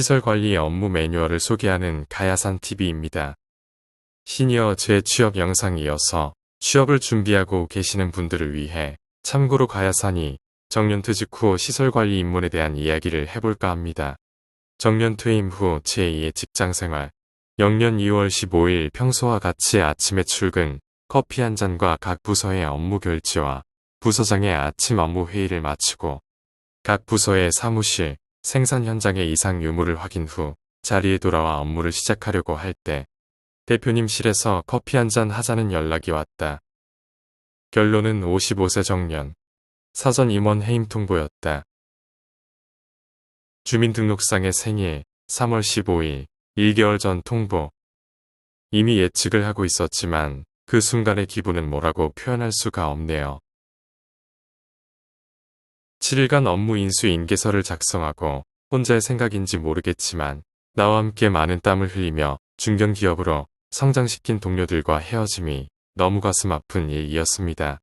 시설 관리 업무 매뉴얼을 소개하는 가야산 TV입니다. 시니어 재취업 영상에 이어서 취업을 준비하고 계시는 분들을 위해 참고로 가야산이 정년 퇴직 후 시설관리 입문에 대한 이야기를 해볼까 합니다. 정년 퇴임 후 제2의 직장생활 영년 2월 15일 평소와 같이 아침에 출근, 커피 한 잔과 각 부서의 업무 결지와 부서장의 아침 업무 회의를 마치고 각 부서의 사무실, 생산 현장의 이상 유무를 확인 후 자리에 돌아와 업무를 시작하려고 할 때 대표님실에서 커피 한 잔 하자는 연락이 왔다. 결론은 55세 정년. 사전 임원 해임 통보였다. 주민등록상의 생일 3월 15일 1개월 전 통보. 이미 예측을 하고 있었지만 그 순간의 기분은 뭐라고 표현할 수가 없네요. 7일간 업무 인수 인계서를 작성하고 혼자의 생각인지 모르겠지만 나와 함께 많은 땀을 흘리며 중견기업으로 성장시킨 동료들과 헤어짐이 너무 가슴 아픈 일이었습니다.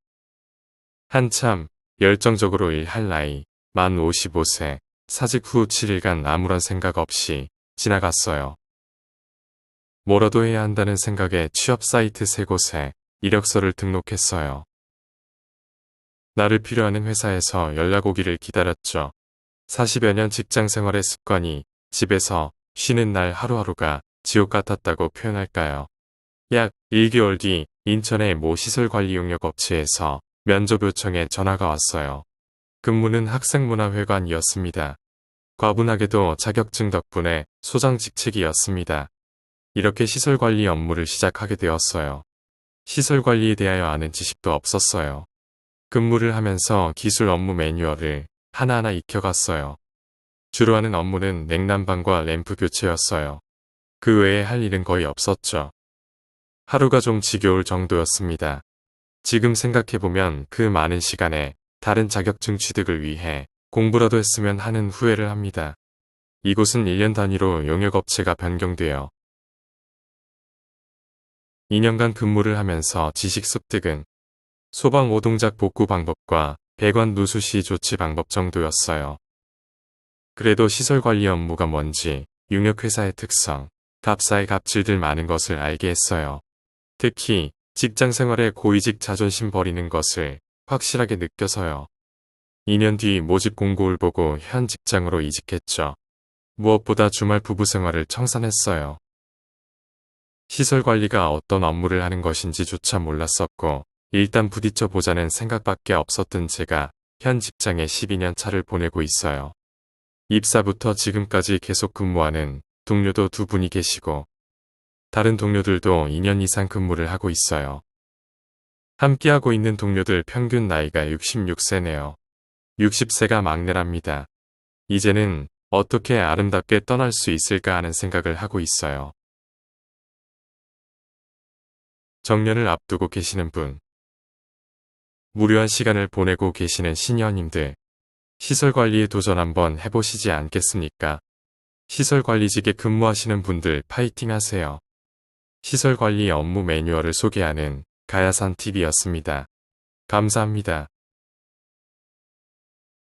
한참 열정적으로 일할 나이 만 55세 사직 후 7일간 아무런 생각 없이 지나갔어요. 뭐라도 해야 한다는 생각에 취업 사이트 세 곳에 이력서를 등록했어요. 나를 필요하는 회사에서 연락 오기를 기다렸죠. 40여 년 직장 생활의 습관이 집에서 쉬는 날 하루하루가 지옥 같았다고 표현할까요? 약 1개월 뒤 인천의 모 시설관리용역 업체에서 면접 요청에 전화가 왔어요. 근무는 학생문화회관이었습니다. 과분하게도 자격증 덕분에 소장 직책이었습니다. 이렇게 시설관리 업무를 시작하게 되었어요. 시설관리에 대하여 아는 지식도 없었어요. 근무를 하면서 기술 업무 매뉴얼을 하나하나 익혀갔어요. 주로 하는 업무는 냉난방과 램프 교체였어요. 그 외에 할 일은 거의 없었죠. 하루가 좀 지겨울 정도였습니다. 지금 생각해보면 그 많은 시간에 다른 자격증 취득을 위해 공부라도 했으면 하는 후회를 합니다. 이곳은 1년 단위로 용역업체가 변경되어 2년간 근무를 하면서 지식 습득은 소방 오동작 복구 방법과 배관 누수시 조치 방법 정도였어요. 그래도 시설 관리 업무가 뭔지 용역회사의 특성, 갑사의 갑질들 많은 것을 알게 했어요. 특히 직장 생활에 고위직 자존심 버리는 것을 확실하게 느껴서요. 2년 뒤 모집 공고를 보고 현 직장으로 이직했죠. 무엇보다 주말 부부 생활을 청산했어요. 시설 관리가 어떤 업무를 하는 것인지조차 몰랐었고 일단 부딪혀 보자는 생각밖에 없었던 제가 현 직장에 12년 차를 보내고 있어요. 입사부터 지금까지 계속 근무하는 동료도 두 분이 계시고 다른 동료들도 2년 이상 근무를 하고 있어요. 함께하고 있는 동료들 평균 나이가 66세네요. 60세가 막내랍니다. 이제는 어떻게 아름답게 떠날 수 있을까 하는 생각을 하고 있어요. 정년을 앞두고 계시는 분. 무료한 시간을 보내고 계시는 시니어님들. 시설 관리에 도전 한번 해보시지 않겠습니까? 시설 관리직에 근무하시는 분들 파이팅 하세요. 시설 관리 업무 매뉴얼을 소개하는 가야산 TV였습니다. 감사합니다.